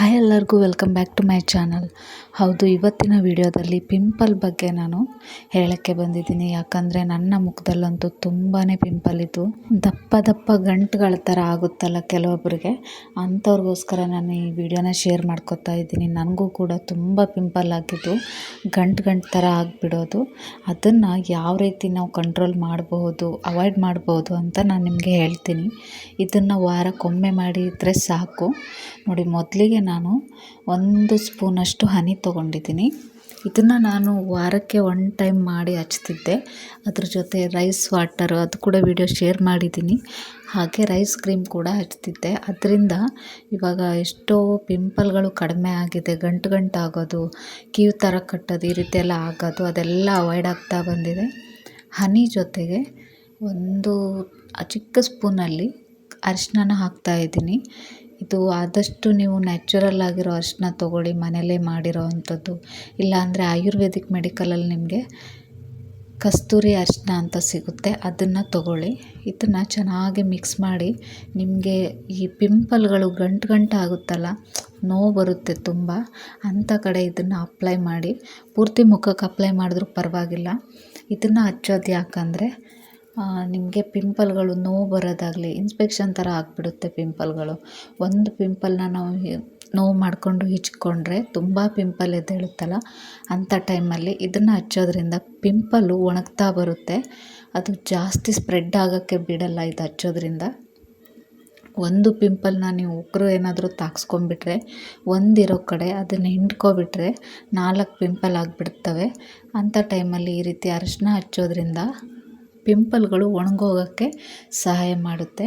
Hi ಎಲ್ಲರಿಗೂ welcome back to my channel. ಹೌದು, ಇವತ್ತಿನ ವಿಡಿಯೋದಲ್ಲಿ ಪಿಂಪಲ್ ಬಗ್ಗೆ ನಾನು ಹೇಳೋಕ್ಕೆ ಬಂದಿದ್ದೀನಿ. ಯಾಕಂದರೆ ನನ್ನ ಮುಖದಲ್ಲಂತೂ ತುಂಬಾ ಪಿಂಪಲ್ ಇತ್ತು ದಪ್ಪ ದಪ್ಪ ಗಂಟುಗಳ ಥರ ಆಗುತ್ತಲ್ಲ ಕೆಲವೊಬ್ಬರಿಗೆ ಅಂಥವ್ರಿಗೋಸ್ಕರ ನಾನು ಈ ವಿಡಿಯೋನ ಶೇರ್ ಮಾಡ್ಕೊತಾ ಇದ್ದೀನಿ. ನನಗೂ ಕೂಡ ತುಂಬ ಪಿಂಪಲ್ ಆಗಿದ್ದು, ಗಂಟು ಗಂಟು ಥರ ಆಗಿಬಿಡೋದು. ಅದನ್ನು ಯಾವ ರೀತಿ ನಾವು ಕಂಟ್ರೋಲ್ ಮಾಡಬಹುದು ಅವಾಯ್ಡ್ ಮಾಡ್ಬೋದು ಅಂತ ನಾನು ನಿಮಗೆ ಹೇಳ್ತೀನಿ. ಇದನ್ನು ವಾರಕ್ಕೊಮ್ಮೆ ಮಾಡಿದರೆ ಸಾಕು. ನೋಡಿ, ಮೊದಲಿಗೆ ನಾನು ಒಂದು ಸ್ಪೂನಷ್ಟು ಹನಿ ತೊಗೊಂಡಿದ್ದೀನಿ. ಇದನ್ನು ನಾನು ವಾರಕ್ಕೆ ಒನ್ ಟೈಮ್ ಮಾಡಿ ಹಚ್ತಿದ್ದೆ. ಅದ್ರ ಜೊತೆ ರೈಸ್ ವಾಟರ್ ಅದು ಕೂಡ ವಿಡಿಯೋ ಶೇರ್ ಮಾಡಿದ್ದೀನಿ. ಹಾಗೆ ರೈಸ್ ಕ್ರೀಮ್ ಕೂಡ ಹಚ್ತಿದ್ದೆ. ಅದರಿಂದ ಇವಾಗ ಎಷ್ಟೋ ಪಿಂಪಲ್ಗಳು ಕಡಿಮೆ ಆಗಿದೆ. ಗಂಟು ಗಂಟು ಆಗೋದು ಕೀವು ಥರ ಕಟ್ಟೋದು, ಈ ರೀತಿ ಎಲ್ಲ ಆಗೋದು, ಅದೆಲ್ಲ ಅವಾಯ್ಡ್ ಆಗ್ತಾ ಬಂದಿದೆ. ಹನಿ ಜೊತೆಗೆ ಒಂದು ಚಿಕ್ಕ ಸ್ಪೂನಲ್ಲಿ ಅರಿಶಿನ ಹಾಕ್ತಾಯಿದ್ದೀನಿ ಇದು ಆದಷ್ಟು ನೀವು ನ್ಯಾಚುರಲ್ ಆಗಿರೋ ಅರಿಶಿನ ತೊಗೊಳ್ಳಿ, ಮನೆಯಲ್ಲೇ ಮಾಡಿರೋ ಅಂಥದ್ದು. ಇಲ್ಲಾಂದರೆ ಆಯುರ್ವೇದಿಕ್ ಮೆಡಿಕಲಲ್ಲಿ ನಿಮಗೆ ಕಸ್ತೂರಿ ಅರಿಶಿನ ಅಂತ ಸಿಗುತ್ತೆ, ಅದನ್ನು ತೊಗೊಳ್ಳಿ. ಇದನ್ನು ಚೆನ್ನಾಗಿ ಮಿಕ್ಸ್ ಮಾಡಿ, ನಿಮಗೆ ಈ ಪಿಂಪಲ್ಗಳು ಗಂಟು ಗಂಟು ಆಗುತ್ತಲ್ಲ, ನೋವು ಬರುತ್ತೆ ತುಂಬ. ಅಂಥ ಕಡೆ ಇದನ್ನು ಅಪ್ಲೈ ಮಾಡಿ, ಪೂರ್ತಿ ಮುಖಕ್ಕೆ ಅಪ್ಲೈ ಮಾಡಿದ್ರೂ ಪರವಾಗಿಲ್ಲ. ಇದನ್ನು ಹಚ್ಚೋದು ಯಾಕಂದರೆ ನಿಮಗೆ ಪಿಂಪಲ್ಗಳು ನೋವು ಬರೋದಾಗಲಿ ಇನ್ಸ್ಪೆಕ್ಷನ್ ಥರ ಆಗಿಬಿಡುತ್ತೆ ಪಿಂಪಲ್ಗಳು. ಒಂದು ಪಿಂಪಲ್ನ ನಾವು ನೋವು ಮಾಡಿಕೊಂಡು ಹಿಚ್ಕೊಂಡ್ರೆ ತುಂಬ ಪಿಂಪಲ್ ಎದ್ದೇಳುತ್ತಲ್ಲ? ಅಂಥ ಟೈಮಲ್ಲಿ ಇದನ್ನು ಹಚ್ಚೋದ್ರಿಂದ ಪಿಂಪಲ್ಲು ಒಣಗ್ತಾ ಬರುತ್ತೆ. ಅದು ಜಾಸ್ತಿ ಸ್ಪ್ರೆಡ್ ಆಗೋಕ್ಕೆ ಬಿಡಲ್ಲ ಇದು ಹಚ್ಚೋದ್ರಿಂದ. ಒಂದು ಪಿಂಪಲ್ನ ನೀವು ಉಗ್ರು ಏನಾದರೂ ತಾಕ್ಸ್ಕೊಂಡ್ಬಿಟ್ರೆ, ಒಂದಿರೋ ಕಡೆ ಅದನ್ನು ಹಿಂಡ್ಕೊಬಿಟ್ರೆ ನಾಲ್ಕು ಪಿಂಪಲ್ ಆಗಿಬಿಡ್ತವೆ. ಅಂಥ ಟೈಮಲ್ಲಿ ಈ ರೀತಿ ಅರಿಶಿನ ಹಚ್ಚೋದ್ರಿಂದ ಪಿಂಪಲ್ಗಳು ಒಣಗೋಗೋಕ್ಕೆ ಸಹಾಯ ಮಾಡುತ್ತೆ.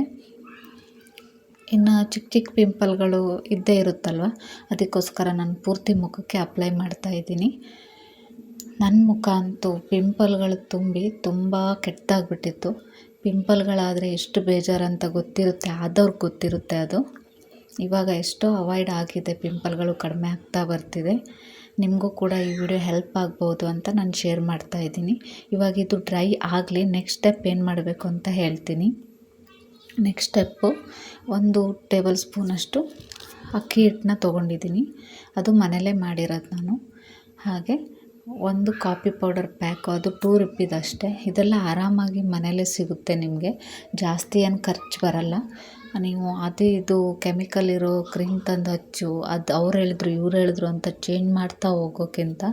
ಇನ್ನು ಚಿಕ್ಕ ಚಿಕ್ಕ ಪಿಂಪಲ್ಗಳು ಇದ್ದೇ ಇರುತ್ತಲ್ವ? ಅದಕ್ಕೋಸ್ಕರ ನಾನು ಪೂರ್ತಿ ಮುಖಕ್ಕೆ ಅಪ್ಲೈ ಮಾಡ್ತಾ ಇದ್ದೀನಿ. ನನ್ನ ಮುಖ ಅಂತೂ ಪಿಂಪಲ್ಗಳು ತುಂಬಿ ತುಂಬ ಕೆಟ್ಟಾಗ್ಬಿಟ್ಟಿತ್ತು ಪಿಂಪಲ್ಗಳಾದರೆ ಎಷ್ಟು ಬೇಜಾರಂತ ಗೊತ್ತಿರುತ್ತೆ, ಆದವ್ರಿಗೆ ಗೊತ್ತಿರುತ್ತೆ ಅದು. ಇವಾಗ ಎಷ್ಟೋ ಅವಾಯ್ಡ್ ಆಗಿದೆ ಪಿಂಪಲ್ಗಳು ಕಡಿಮೆ ಆಗ್ತಾ ಬರ್ತಿದೆ. ನಿಮಗೂ ಕೂಡ ಈ ವಿಡಿಯೋ ಹೆಲ್ಪ್ ಆಗ್ಬೋದು ಅಂತ ನಾನು ಶೇರ್ ಮಾಡ್ತಾ ಇದ್ದೀನಿ. ಇವಾಗ ಇದು ಡ್ರೈ ಆಗಲಿ ನೆಕ್ಸ್ಟ್ ಸ್ಟೆಪ್ ಏನು ಮಾಡಬೇಕು ಅಂತ ಹೇಳ್ತೀನಿ. ನೆಕ್ಸ್ಟ್ ಸ್ಟೆಪ್ಪು ಒಂದು ಟೇಬಲ್ ಸ್ಪೂನಷ್ಟು ಅಕ್ಕಿ ಹಿಟ್ಟನ್ನ ತೊಗೊಂಡಿದ್ದೀನಿ. ಅದು ಮನೇಲೇ ಮಾಡಿರೋದು ನಾನು. ಹಾಗೆ ಒಂದು ಕಾಫಿ ಪೌಡರ್ ಪ್ಯಾಕು, ಅದು ಟೂ ರುಪೀದಷ್ಟೇ ಇದೆಲ್ಲ ಆರಾಮಾಗಿ ಮನೆಯಲ್ಲೇ ಸಿಗುತ್ತೆ ನಿಮಗೆ. ಜಾಸ್ತಿ ಏನು ಖರ್ಚು ಬರಲ್ಲ. ನೀವು ಅದು ಇದು ಕೆಮಿಕಲ್ ಇರೋ ಕ್ರೀಮ್ ತಂದು ಹಚ್ಚು, ಅದು ಅವ್ರು ಹೇಳಿದ್ರು, ಇವ್ರು ಹೇಳಿದ್ರು ಅಂತ ಚೇಂಜ್ ಮಾಡ್ತಾ ಹೋಗೋಕ್ಕಿಂತ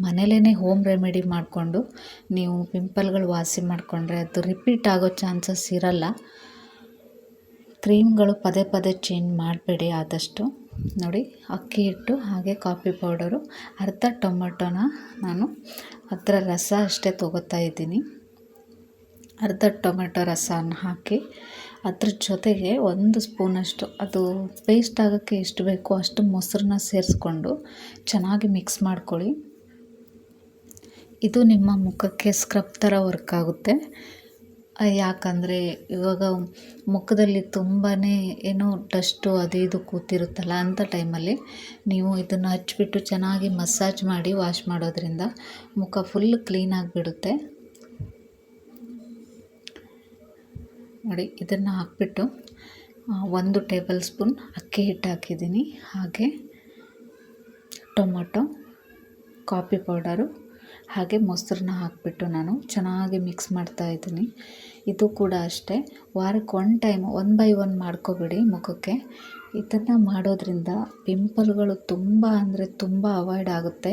ಮನೇಲೇ ಹೋಮ್ ರೆಮಿಡಿ ಮಾಡಿಕೊಂಡು ನೀವು ಪಿಂಪಲ್ಗಳು ವಾಸಿ ಮಾಡಿಕೊಂಡ್ರೆ ಅದು ರಿಪೀಟ್ ಆಗೋ ಚಾನ್ಸಸ್ ಇರಲ್ಲ. ಕ್ರೀಮ್ಗಳು ಪದೇ ಪದೇ ಚೇಂಜ್ ಮಾಡಬೇಡಿ ಆದಷ್ಟು. ನೋಡಿ, ಅಕ್ಕಿ ಹಿಟ್ಟು ಹಾಗೆ ಕಾಫಿ ಪೌಡರು, ಅರ್ಧ ಟೊಮೊಟೊನ ನಾನು ಅದರ ರಸ ಅಷ್ಟೇ ತೊಗೋತಾ ಇದ್ದೀನಿ. ಅರ್ಧ ಟೊಮೆಟೊ ರಸನ ಹಾಕಿ ಅದ್ರ ಜೊತೆಗೆ ಒಂದು ಸ್ಪೂನಷ್ಟು, ಅದು ಪೇಸ್ಟ್ ಆಗೋಕ್ಕೆ ಎಷ್ಟು ಬೇಕೋ ಅಷ್ಟು ಮೊಸರನ್ನ ಸೇರಿಸ್ಕೊಂಡು ಚೆನ್ನಾಗಿ ಮಿಕ್ಸ್ ಮಾಡ್ಕೊಳ್ಳಿ. ಇದು ನಿಮ್ಮ ಮುಖಕ್ಕೆ ಸ್ಕ್ರಬ್ ಥರ ವರ್ಕ್ ಆಗುತ್ತೆ. ಯಾಕಂದರೆ ಇವಾಗ ಮುಖದಲ್ಲಿ ತುಂಬಾ ಏನೋ ಡಸ್ಟು ಅದು ಇದು ಕೂತಿರುತ್ತಲ್ಲ ಅಂಥ ಟೈಮಲ್ಲಿ ನೀವು ಇದನ್ನು ಹಚ್ಚಿಬಿಟ್ಟು ಚೆನ್ನಾಗಿ ಮಸಾಜ್ ಮಾಡಿ ವಾಶ್ ಮಾಡೋದ್ರಿಂದ ಮುಖ ಫುಲ್ ಕ್ಲೀನ್ ಆಗಿಬಿಡುತ್ತೆ. ನೋಡಿ, ಇದನ್ನು ಹಾಕ್ಬಿಟ್ಟು ಒಂದು ಟೇಬಲ್ ಸ್ಪೂನ್ ಅಕ್ಕಿ ಹಿಟ್ಟು ಹಾಕಿದ್ದೀನಿ. ಹಾಗೆ ಟೊಮೊಟೊ, ಕಾಫಿ ಪೌಡರು ಹಾಗೆ ಮೊಸರನ್ನ ಹಾಕಿಬಿಟ್ಟು ನಾನು ಚೆನ್ನಾಗಿ ಮಿಕ್ಸ್ ಮಾಡ್ತಾ ಇದ್ದೀನಿ. ಇದು ಕೂಡ ಅಷ್ಟೇ. ವಾರಕ್ಕೆ one time, one by one ಮಾಡ್ಕೊಬೇಡಿ ಮುಖಕ್ಕೆ. ಇದನ್ನು ಮಾಡೋದ್ರಿಂದ ಪಿಂಪಲ್ಗಳು ತುಂಬ ಅಂದರೆ ತುಂಬ ಅವಾಯ್ಡ್ ಆಗುತ್ತೆ.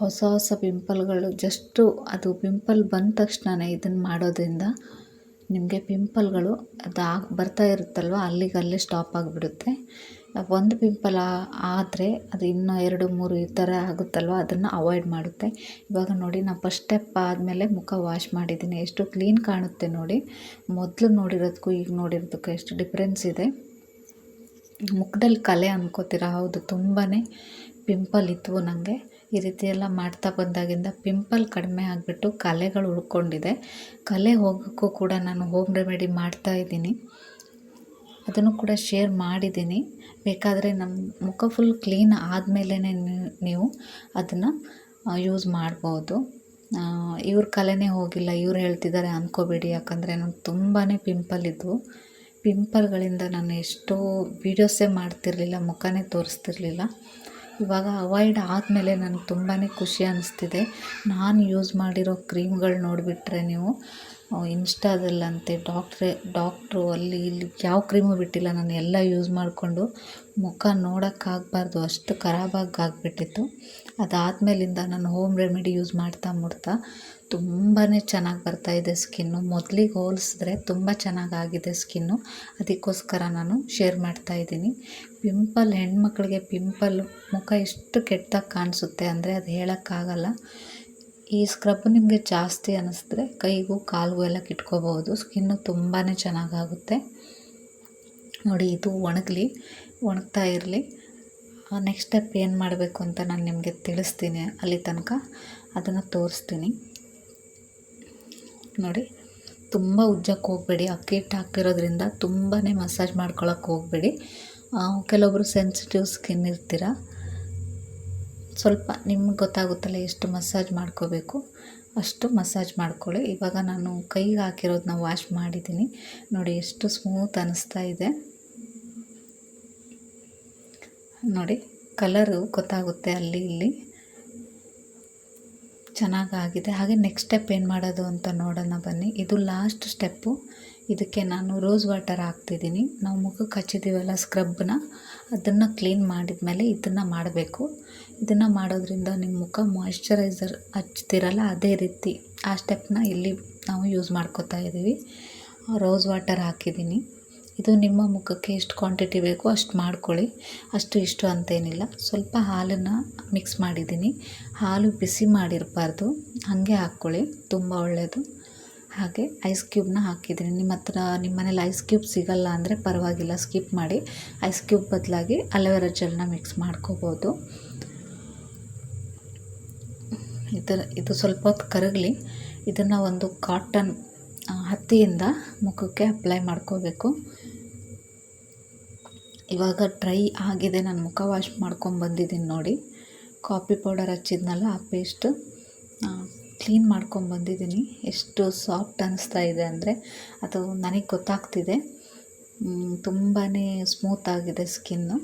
ಹೊಸ ಹೊಸ ಪಿಂಪಲ್ಗಳು, ಜಸ್ಟು ಅದು ಪಿಂಪಲ್ ಬಂದ ತಕ್ಷಣವೇ ಇದನ್ನು ಮಾಡೋದ್ರಿಂದ ನಿಮಗೆ ಪಿಂಪಲ್ಗಳು ಅದು ಆಗಿ ಬರ್ತಾ ಇರುತ್ತಲ್ವ ಅಲ್ಲಿಗೆ ಅಲ್ಲೇ ಸ್ಟಾಪ್ ಆಗಿಬಿಡುತ್ತೆ. ಒಂದು ಪಿಂಪಲ್ ಆದರೆ ಅದು ಇನ್ನೂ ಎರಡು, ಮೂರು ಈ ಥರ ಆಗುತ್ತಲ್ವ? ಅದನ್ನು ಅವಾಯ್ಡ್ ಮಾಡುತ್ತೆ. ಇವಾಗ ನೋಡಿ ನಾನು ಫಸ್ಟ್ ಸ್ಟೆಪ್ ಆದಮೇಲೆ ಮುಖ ವಾಶ್ ಮಾಡಿದ್ದೀನಿ ಎಷ್ಟು ಕ್ಲೀನ್ ಕಾಣುತ್ತೆ ನೋಡಿ. ಮೊದಲು ನೋಡಿರೋದಕ್ಕೂ ಈಗ ನೋಡಿರೋದಕ್ಕೂ ಎಷ್ಟು ಡಿಫ್ರೆನ್ಸ್ ಇದೆ. ಮುಖದಲ್ಲಿ ಕಲೆ ಅನ್ಕೋತೀರ? ಹೌದು ತುಂಬಾ ಪಿಂಪಲ್ ಇತ್ತು ನನಗೆ ಈ ರೀತಿ ಎಲ್ಲ ಮಾಡ್ತಾ ಬಂದಾಗಿಂದ ಪಿಂಪಲ್ ಕಡಿಮೆ ಆಗಿಬಿಟ್ಟು ಕಲೆಗಳು ಉಳ್ಕೊಂಡಿದೆ. ಕಲೆ ಹೋಗೋಕ್ಕೂ ಕೂಡ ನಾನು ಹೋಮ್ ರೆಮಿಡಿ ಮಾಡ್ತಾ ಇದ್ದೀನಿ. ಅದನ್ನು ಕೂಡ ಶೇರ್ ಮಾಡಿದ್ದೀನಿ. ಬೇಕಾದರೆ ನಮ್ಮ ಮುಖ ಫುಲ್ ಕ್ಲೀನ್ ಆದಮೇಲೆ ನೀವು ಅದನ್ನು ಯೂಸ್ ಮಾಡ್ಬೋದು. ಇವ್ರ ಕಲೆನೇ ಹೋಗಿಲ್ಲ. ಇವ್ರು ಹೇಳ್ತಿದ್ದಾರೆ ಅಂದ್ಕೋಬೇಡಿ ಯಾಕಂದರೆ ನನಗೆ ತುಂಬಾ ಪಿಂಪಲ್ ಇದ್ದವು ಪಿಂಪಲ್ಗಳಿಂದ ನಾನು ಎಷ್ಟೋ ವೀಡಿಯೋಸೇ ಮಾಡ್ತಿರಲಿಲ್ಲ, ಮುಖನೇ ತೋರಿಸ್ತಿರ್ಲಿಲ್ಲ. ಇವಾಗ ಅವಾಯ್ಡ್ ಆದಮೇಲೆ ನನಗೆ ತುಂಬಾ ಖುಷಿ ಅನ್ನಿಸ್ತಿದೆ ನಾನು ಯೂಸ್ ಮಾಡಿರೋ ಕ್ರೀಮ್ಗಳು ನೋಡಿಬಿಟ್ರೆ ನೀವು ಇನ್ಸ್ಟಾದಲ್ಲಂತೆ ಡಾಕ್ಟ್ರೇ, ಡಾಕ್ಟ್ರು ಅಲ್ಲಿ ಇಲ್ಲಿ ಯಾವ ಕ್ರೀಮು ಬಿಟ್ಟಿಲ್ಲ, ನಾನು ಎಲ್ಲ ಯೂಸ್ ಮಾಡಿಕೊಂಡು ಮುಖ ನೋಡೋಕ್ಕಾಗಬಾರ್ದು ಅಷ್ಟು ಖರಾಬಾಗಿ ಆಗಿಬಿಟ್ಟಿತ್ತು. ಅದಾದಮೇಲಿಂದ ನಾನು ಹೋಮ್ ರೆಮಿಡಿ ಯೂಸ್ ಮಾಡ್ತಾ ಮಾಡ್ತಾ ತುಂಬಾ ಚೆನ್ನಾಗಿ ಬರ್ತಾಯಿದೆ ಸ್ಕಿನ್ನು. ಮೊದಲಿಗೆ ಹೋಲಿಸಿದ್ರೆ ತುಂಬ ಚೆನ್ನಾಗಾಗಿದೆ ಸ್ಕಿನ್ನು. ಅದಕ್ಕೋಸ್ಕರ ನಾನು ಶೇರ್ ಮಾಡ್ತಾಯಿದ್ದೀನಿ ಪಿಂಪಲ್, ಹೆಣ್ಮಕ್ಳಿಗೆ ಪಿಂಪಲ್ ಮುಖ ಎಷ್ಟು ಕೆಟ್ಟದಾಗಿ ಕಾಣಿಸುತ್ತೆ ಅಂದರೆ ಅದು ಹೇಳೋಕ್ಕಾಗಲ್ಲ. ಈ ಸ್ಕ್ರಬ್ ನಿಮಗೆ ಜಾಸ್ತಿ ಅನ್ನಿಸಿದ್ರೆ ಕೈಗೂ ಕಾಲಿಗೂ ಎಲ್ಲ ಕಿಟ್ಕೋಬೋದು ಸ್ಕಿನ್ನು ತುಂಬಾ ಚೆನ್ನಾಗಾಗುತ್ತೆ ನೋಡಿ, ಇದು ಒಣಗಲಿ, ಒಣಗ್ತಾ ಇರಲಿ. ನೆಕ್ಸ್ಟ್ ಸ್ಟೆಪ್ ಏನು ಮಾಡಬೇಕು ಅಂತ ನಾನು ನಿಮಗೆ ತಿಳಿಸ್ತೀನಿ ಅಲ್ಲಿ ತನಕ. ಅದನ್ನು ತೋರಿಸ್ತೀನಿ. ನೋಡಿ, ತುಂಬ ಉಜ್ಜಕ್ಕೆ ಹೋಗಬೇಡಿ. ಅಕ್ಕಿ ಹಿಟ್ಟು ಹಾಕಿರೋದ್ರಿಂದ ತುಂಬಾ ಮಸಾಜ್ ಮಾಡ್ಕೊಳಕ್ಕೆ ಹೋಗಬೇಡಿ. ಕೆಲವೊಬ್ಬರು ಸೆನ್ಸಿಟಿವ್ ಸ್ಕಿನ್ ಇರ್ತೀರ? ಸ್ವಲ್ಪ ನಿಮ್ಗೆ ಗೊತ್ತಾಗುತ್ತಲ್ಲ ಎಷ್ಟು ಮಸಾಜ್ ಮಾಡ್ಕೋಬೇಕು. ಅಷ್ಟು ಮಸಾಜ್ ಮಾಡ್ಕೊಳ್ಳಿ. ಇವಾಗ ನಾನು ಕೈಗೆ ಹಾಕಿರೋದನ್ನ ವಾಶ್ ಮಾಡಿದ್ದೀನಿ. ನೋಡಿ, ಎಷ್ಟು ಸ್ಮೂತ್ ಅನ್ನಿಸ್ತಾ ಇದೆ. ನೋಡಿ ಕಲರು ಗೊತ್ತಾಗುತ್ತೆ ಅಲ್ಲಿ, ಇಲ್ಲಿ. ಚೆನ್ನಾಗಾಗಿದೆ. ಹಾಗೆ ನೆಕ್ಸ್ಟ್ ಸ್ಟೆಪ್ ಏನು ಮಾಡೋದು ಅಂತ ನೋಡೋಣ ಬನ್ನಿ. ಇದು ಲಾಸ್ಟ್ ಸ್ಟೆಪ್ಪು ಇದಕ್ಕೆ ನಾನು ರೋಸ್ ವಾಟರ್ ಹಾಕ್ತಿದ್ದೀನಿ. ನಾವು ಮುಖಕ್ಕೆ ಹಚ್ಚಿದ್ದೀವಲ್ಲ ಸ್ಕ್ರಬ್ನ ಅದನ್ನು ಕ್ಲೀನ್ ಮಾಡಿದ ಮೇಲೆ ಇದನ್ನು ಮಾಡಬೇಕು. ಇದನ್ನು ಮಾಡೋದ್ರಿಂದ ನಿಮ್ಮ ಮುಖ ಮಾಯಿಶ್ಚರೈಸರ್ ಹಚ್ತಿರಲ್ಲ, ಅದೇ ರೀತಿ ಆ ಸ್ಟೆಪ್ನ ಇಲ್ಲಿ ನಾವು ಯೂಸ್ ಮಾಡ್ಕೋತಾ ಇದ್ದೀವಿ ರೋಸ್ ವಾಟರ್ ಹಾಕಿದ್ದೀನಿ. ಇದು ನಿಮ್ಮ ಮುಖಕ್ಕೆ ಎಷ್ಟು ಕ್ವಾಂಟಿಟಿ ಬೇಕೋ ಅಷ್ಟು ಮಾಡ್ಕೊಳ್ಳಿ. ಅಷ್ಟು ಇಷ್ಟು ಅಂತೇನಿಲ್ಲ. ಸ್ವಲ್ಪ ಹಾಲನ್ನು ಮಿಕ್ಸ್ ಮಾಡಿದ್ದೀನಿ. ಹಾಲು ಬಿಸಿ ಮಾಡಿರಬಾರ್ದು. ಹಾಗೆ ಹಾಕ್ಕೊಳ್ಳಿ. ತುಂಬ ಒಳ್ಳೆಯದು ಹಾಗೆ ಐಸ್ ಕ್ಯೂಬ್ನ ಹಾಕಿದ್ದೀನಿ. ನಿಮ್ಮ ಹತ್ರ, ನಿಮ್ಮ ಮನೇಲಿ ಐಸ್ ಕ್ಯೂಬ್ ಸಿಗಲ್ಲ ಅಂದರೆ ಪರವಾಗಿಲ್ಲ. ಸ್ಕಿಪ್ ಮಾಡಿ. ಐಸ್ ಕ್ಯೂಬ್ ಬದಲಾಗಿ ಅಲೋವೆರಾ ಜೆಲ್ನ ಮಿಕ್ಸ್ ಮಾಡ್ಕೋಬೋದು. ಇದರ ಇದು ಸ್ವಲ್ಪ ಹೊತ್ತು ಕರಗಲಿ. ಇದನ್ನು ಒಂದು ಕಾಟನ್ ಹತ್ತಿಯಿಂದ ಮುಖಕ್ಕೆ ಅಪ್ಲೈ ಮಾಡ್ಕೋಬೇಕು. ಇವಾಗ ಡ್ರೈ ಆಗಿದೆ, ನಾನು ಮುಖ ವಾಶ್ ಮಾಡ್ಕೊಂಬಂದಿದ್ದೀನಿ ನೋಡಿ. ಕಾಫಿ ಪೌಡರ್ ಹಚ್ಚಿದ್ನಲ್ಲ ಆ ಪೇಸ್ಟ್ ಕ್ಲೀನ್ ಮಾಡ್ಕೊಂಬಂದಿದ್ದೀನಿ ಎಷ್ಟು ಸಾಫ್ಟ್ ಅನ್ನಿಸ್ತಾ ಇದೆ ಅಂದರೆ ಅದು ನನಗೆ ಗೊತ್ತಾಗ್ತಿದೆ. ತುಂಬಾ ಸ್ಮೂತ್ ಆಗಿದೆ ಸ್ಕಿನ್ನು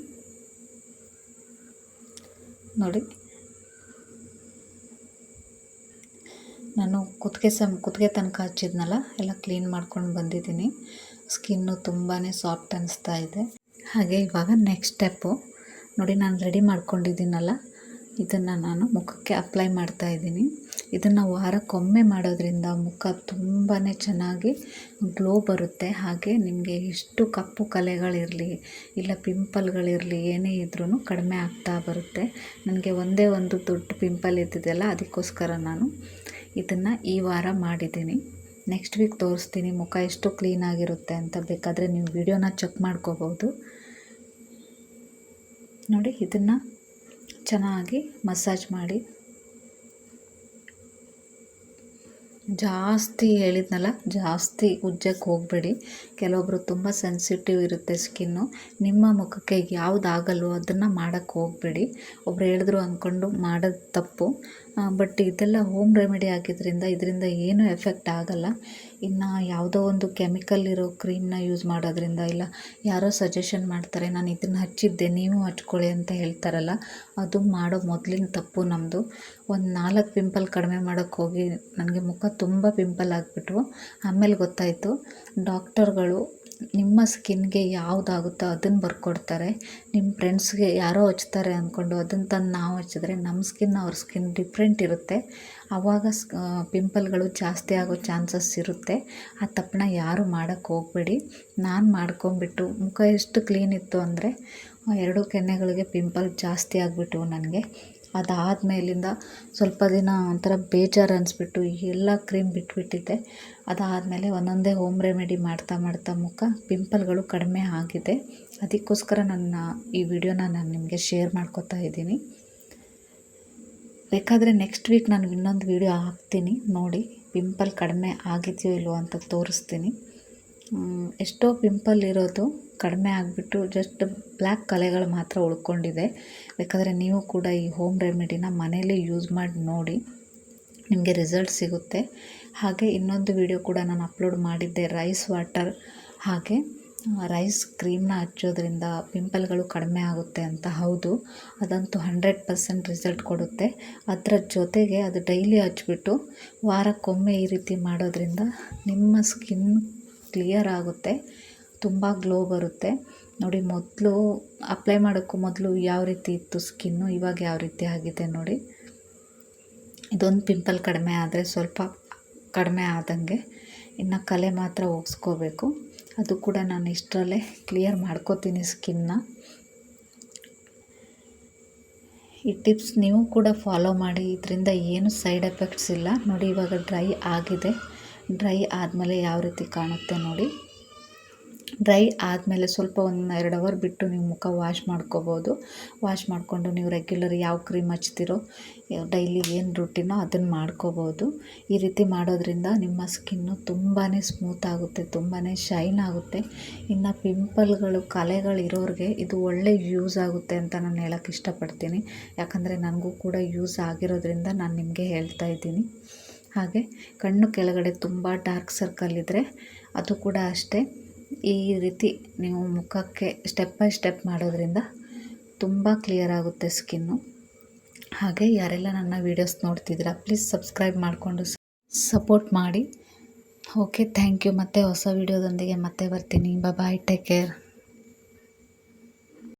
ನೋಡಿ. ನಾನು ಕುತ್ತಿಗೆ ಸಮ್ ಕುತ್ತಿಗೆ ತನಕ ಹಚ್ಚಿದ್ನಲ್ಲ, ಎಲ್ಲ ಕ್ಲೀನ್ ಮಾಡ್ಕೊಂಡು ಬಂದಿದ್ದೀನಿ. ಸ್ಕಿನ್ನು ತುಂಬಾ ಸಾಫ್ಟ್ ಅನಿಸ್ತಾ ಇದೆ. ಹಾಗೆ ಇವಾಗ ನೆಕ್ಸ್ಟ್ ಸ್ಟೆಪ್ಪು ನೋಡಿ, ನಾನು ರೆಡಿ ಮಾಡ್ಕೊಂಡಿದ್ದೀನಲ್ಲ, ಇದನ್ನು ನಾನು ಮುಖಕ್ಕೆ ಅಪ್ಲೈ ಮಾಡ್ತಾ ಇದ್ದೀನಿ. ಇದನ್ನು ವಾರಕ್ಕೊಮ್ಮೆ ಮಾಡೋದ್ರಿಂದ ಮುಖ ತುಂಬಾ ಚೆನ್ನಾಗಿ ಗ್ಲೋ ಬರುತ್ತೆ. ಹಾಗೆ ನಿಮಗೆ ಎಷ್ಟು ಕಪ್ಪು ಕಲೆಗಳಿರಲಿ, ಇಲ್ಲ ಪಿಂಪಲ್ಗಳಿರಲಿ ಏನೇ ಇದ್ರೂ ಕಡಿಮೆ ಆಗ್ತಾ ಬರುತ್ತೆ. ನನಗೆ ಒಂದೇ ಒಂದು ದೊಡ್ಡ ಪಿಂಪಲ್ ಇದ್ದಿದ್ದೆಲ್ಲ ಅದಕ್ಕೋಸ್ಕರ ನಾನು ಇದನ್ನು ಈ ವಾರ ಮಾಡಿದ್ದೀನಿ. ನೆಕ್ಸ್ಟ್ ವೀಕ್ ತೋರಿಸ್ತೀನಿ ಮುಖ ಎಷ್ಟು ಕ್ಲೀನಾಗಿರುತ್ತೆ ಅಂತ. ಬೇಕಾದರೆ ನೀವು ವಿಡಿಯೋನ ಚೆಕ್ ಮಾಡ್ಕೋಬೋದು ನೋಡಿ, ಇದನ್ನು ಚೆನ್ನಾಗಿ ಮಸಾಜ್ ಮಾಡಿ. ಜಾಸ್ತಿ ಹೇಳಿದ್ನಲ್ಲ, ಜಾಸ್ತಿ ಉಜ್ಜಕ್ಕೆ ಹೋಗಬೇಡಿ. ಕೆಲವೊಬ್ಬರು ತುಂಬ ಸೆನ್ಸಿಟಿವ್ ಇರುತ್ತೆ ಸ್ಕಿನ್ನು ನಿಮ್ಮ ಮುಖಕ್ಕೆ ಯಾವುದಾಗಲ್ವೋ ಅದನ್ನು ಮಾಡೋಕ್ಕೆ ಹೋಗಬೇಡಿ. ಒಬ್ರು ಹೇಳಿದ್ರು ಅಂದ್ಕೊಂಡು ಮಾಡೋದು ತಪ್ಪು. ಬಟ್ ಇದೆಲ್ಲ ಹೋಮ್ ರೆಮಿಡಿ ಆಗಿದ್ದರಿಂದ ಇದರಿಂದ ಏನೂ ಎಫೆಕ್ಟ್ ಆಗೋಲ್ಲ. ಇನ್ನು ಯಾವುದೋ ಒಂದು ಕೆಮಿಕಲ್ ಇರೋ ಕ್ರೀಮ್ನ ಯೂಸ್ ಮಾಡೋದ್ರಿಂದ ಇಲ್ಲ, ಯಾರೋ ಸಜೆಷನ್ ಮಾಡ್ತಾರೆ, ನಾನು ಇದನ್ನು ಹಚ್ಚಿದ್ದೆ, ನೀವು ಹಚ್ಕೊಳ್ಳಿ ಅಂತ ಹೇಳ್ತಾರಲ್ಲ, ಅದು ಮಾಡೋ ಮೊದಲಿನ ತಪ್ಪು ನಮ್ಮದು ಒಂದು ನಾಲ್ಕು ಪಿಂಪಲ್ ಕಡಿಮೆ ಮಾಡೋಕ್ಕೆ ಹೋಗಿ, ನನಗೆ ಮುಖ ತುಂಬ ಪಿಂಪಲ್ ಆಗಿಬಿಟ್ವು. ಆಮೇಲೆ ಗೊತ್ತಾಯಿತು ಡಾಕ್ಟರ್ಗಳು ನಿಮ್ಮ ಸ್ಕಿನ್ಗೆ ಯಾವುದಾಗುತ್ತೋ ಅದನ್ನು ಬರ್ಕೊಡ್ತಾರೆ. ನಿಮ್ಮ ಫ್ರೆಂಡ್ಸ್ಗೆ ಯಾರೋ ಹಚ್ತಾರೆ ಅಂದ್ಕೊಂಡು ಅದನ್ನು ತಂದು ನಾವು ಹಚ್ಚಿದ್ರೆ ನಮ್ಮ ಸ್ಕಿನ್ ಅವ್ರ ಸ್ಕಿನ್ ಡಿಫ್ರೆಂಟ್ ಇರುತ್ತೆ. ಆವಾಗ ಸ್ ಪಿಂಪಲ್ಗಳು ಜಾಸ್ತಿ ಆಗೋ ಚಾನ್ಸಸ್ ಇರುತ್ತೆ. ಆ ತಪ್ಪನ್ನ ಯಾರೂ ಮಾಡೋಕ್ಕೆ ಹೋಗಬೇಡಿ. ನಾನು ಮಾಡ್ಕೊಂಬಿಟ್ಟು ಮುಖ ಎಷ್ಟು ಕ್ಲೀನ್ ಇತ್ತು ಅಂದರೆ ಎರಡು ಕೆನ್ನೆಗಳಿಗೆ ಪಿಂಪಲ್ ಜಾಸ್ತಿ ಆಗಿಬಿಟ್ವು ನನಗೆ. ಅದಾದಮೇಲಿಂದ ಸ್ವಲ್ಪ ದಿನ ಒಂಥರ ಬೇಜಾರು ಅನಿಸ್ಬಿಟ್ಟು ಎಲ್ಲ ಕ್ರೀಮ್ ಬಿಟ್ಬಿಟ್ಟಿದ್ದೆ. ಅದಾದಮೇಲೆ ಒಂದೊಂದೇ ಹೋಮ್ ರೆಮಿಡಿ ಮಾಡ್ತಾ ಮಾಡ್ತಾ ಮುಖ ಪಿಂಪಲ್ಗಳು ಕಡಿಮೆ ಆಗಿದೆ. ಅದಕ್ಕೋಸ್ಕರ ನನ್ನ ಈ ವಿಡಿಯೋನ ನಾನು ನಿಮಗೆ ಶೇರ್ ಮಾಡ್ಕೋತಾ ಇದ್ದೀನಿ. ಬೇಕಾದರೆ ನೆಕ್ಸ್ಟ್ ವೀಕ್ ನಾನು ಇನ್ನೊಂದು ವಿಡಿಯೋ ಹಾಕ್ತೀನಿ. ನೋಡಿ ಪಿಂಪಲ್ ಕಡಿಮೆ ಆಗಿದೆಯೋ ಇಲ್ವೋ ಅಂತ ತೋರಿಸ್ತೀನಿ. ಎಷ್ಟೋ ಪಿಂಪಲ್ ಇರೋದು ಕಡಿಮೆ ಆಗಿಬಿಟ್ಟು ಜಸ್ಟ್ ಬ್ಲ್ಯಾಕ್ ಕಲೆಗಳು ಮಾತ್ರ ಉಳ್ಕೊಂಡಿದೆ. ಬೇಕಾದರೆ ನೀವು ಕೂಡ ಈ ಹೋಮ್ ರೆಮಿಡಿನ ಮನೇಲಿ ಯೂಸ್ ಮಾಡಿ ನೋಡಿ, ನಿಮಗೆ ರಿಸಲ್ಟ್ ಸಿಗುತ್ತೆ. ಹಾಗೆ ಇನ್ನೊಂದು ವಿಡಿಯೋ ಕೂಡ ನಾನು ಅಪ್ಲೋಡ್ ಮಾಡಿದ್ದೆ ರೈಸ್ ವಾಟರ್ ಹಾಗೆ ರೈಸ್ ಕ್ರೀಮ್ನ ಹಚ್ಚೋದ್ರಿಂದ ಪಿಂಪಲ್ಗಳು ಕಡಿಮೆ ಆಗುತ್ತೆ ಅಂತ ಹೌದು. ಅದಂತೂ ಹಂಡ್ರೆಡ್ ಪರ್ಸೆಂಟ್ ರಿಸಲ್ಟ್ ಕೊಡುತ್ತೆ. ಅದರ ಜೊತೆಗೆ ಅದು ಡೈಲಿ ಹಚ್ಚಿಬಿಟ್ಟು ವಾರಕ್ಕೊಮ್ಮೆ ಈ ರೀತಿ ಮಾಡೋದ್ರಿಂದ ನಿಮ್ಮ ಸ್ಕಿನ್ ಕ್ಲಿಯರ್ ಆಗುತ್ತೆ. ತುಂಬ ಗ್ಲೋ ಬರುತ್ತೆ. ನೋಡಿ, ಮೊದಲು ಅಪ್ಲೈ ಮಾಡೋಕ್ಕೂ ಮೊದಲು ಯಾವ ರೀತಿ ಇತ್ತು ಸ್ಕಿನ್ನು? ಇವಾಗ ಯಾವ ರೀತಿ ಆಗಿದೆ ನೋಡಿ. ಇದೊಂದು ಪಿಂಪಲ್ ಕಡಿಮೆ ಆದರೆ ಸ್ವಲ್ಪ ಕಡಿಮೆ ಆದಂಗೆ ಇನ್ನು ಕಲೆ ಮಾತ್ರ ಒಗ್ಸ್ಕೋಬೇಕು. ಅದು ಕೂಡ ನಾನು ಇಷ್ಟರಲ್ಲೇ ಕ್ಲಿಯರ್ ಮಾಡ್ಕೋತೀನಿ ಸ್ಕಿನ್ನ. ಈ ಟಿಪ್ಸ್ ನೀವು ಕೂಡ ಫಾಲೋ ಮಾಡಿ. ಇದರಿಂದ ಏನು ಸೈಡ್ ಎಫೆಕ್ಟ್ಸ್ ಇಲ್ಲ. ನೋಡಿ, ಇವಾಗ ಡ್ರೈ ಆಗಿದೆ. ಡ್ರೈ ಆದಮೇಲೆ ಯಾವ ರೀತಿ ಕಾಣುತ್ತೆ ನೋಡಿ. ಡ್ರೈ ಆದಮೇಲೆ ಸ್ವಲ್ಪ ಒಂದು ಎರಡು ಅವರ್ ಬಿಟ್ಟು ನೀವು ಮುಖ ವಾಶ್ ಮಾಡ್ಕೋಬೋದು. ವಾಶ್ ಮಾಡಿಕೊಂಡು ನೀವು ರೆಗ್ಯುಲರ್ ಯಾವ ಕ್ರೀಮ್ ಹಚ್ತಿರೋ ಡೈಲಿ ಏನು ರುಟೀನೋ ಅದನ್ನು ಮಾಡ್ಕೋಬೋದು. ಈ ರೀತಿ ಮಾಡೋದ್ರಿಂದ ನಿಮ್ಮ ಸ್ಕಿನ್ನು ತುಂಬಾ ಸ್ಮೂತ್ ಆಗುತ್ತೆ ತುಂಬಾ ಶೈನ್ ಆಗುತ್ತೆ. ಇನ್ನು ಪಿಂಪಲ್ಗಳು ಕಲೆಗಳು ಇರೋರಿಗೆ ಇದು ಒಳ್ಳೆ ಯೂಸ್ ಆಗುತ್ತೆ ಅಂತ ನಾನು ಹೇಳೋಕ್ಕೆ ಇಷ್ಟಪಡ್ತೀನಿ. ಯಾಕಂದರೆ ನನಗೂ ಕೂಡ ಯೂಸ್ ಆಗಿರೋದ್ರಿಂದ ನಾನು ನಿಮಗೆ ಹೇಳ್ತಾ ಇದ್ದೀನಿ. ಹಾಗೆ ಕಣ್ಣು ಕೆಳಗಡೆ ತುಂಬ ಡಾರ್ಕ್ ಸರ್ಕಲ್ ಇದ್ದರೆ ಅದು ಕೂಡ ಅಷ್ಟೇ. ಈ ರೀತಿ ನೀವು ಮುಖಕ್ಕೆ ಸ್ಟೆಪ್ ಬೈ ಸ್ಟೆಪ್ ಮಾಡೋದ್ರಿಂದ ತುಂಬ ಕ್ಲಿಯರ್ ಆಗುತ್ತೆ ಸ್ಕಿನ್ನು ಹಾಗೆ ಯಾರೆಲ್ಲ ನನ್ನ ವೀಡಿಯೋಸ್ ನೋಡ್ತಿದ್ದೀರ ಪ್ಲೀಸ್ ಸಬ್ಸ್ಕ್ರೈಬ್ ಮಾಡಿಕೊಂಡು ಸಪೋರ್ಟ್ ಮಾಡಿ. ಓಕೆ ಥ್ಯಾಂಕ್ ಯು ಮತ್ತೆ ಹೊಸ ವೀಡಿಯೋದೊಂದಿಗೆ ಮತ್ತೆ ಬರ್ತೀನಿ. Bye take care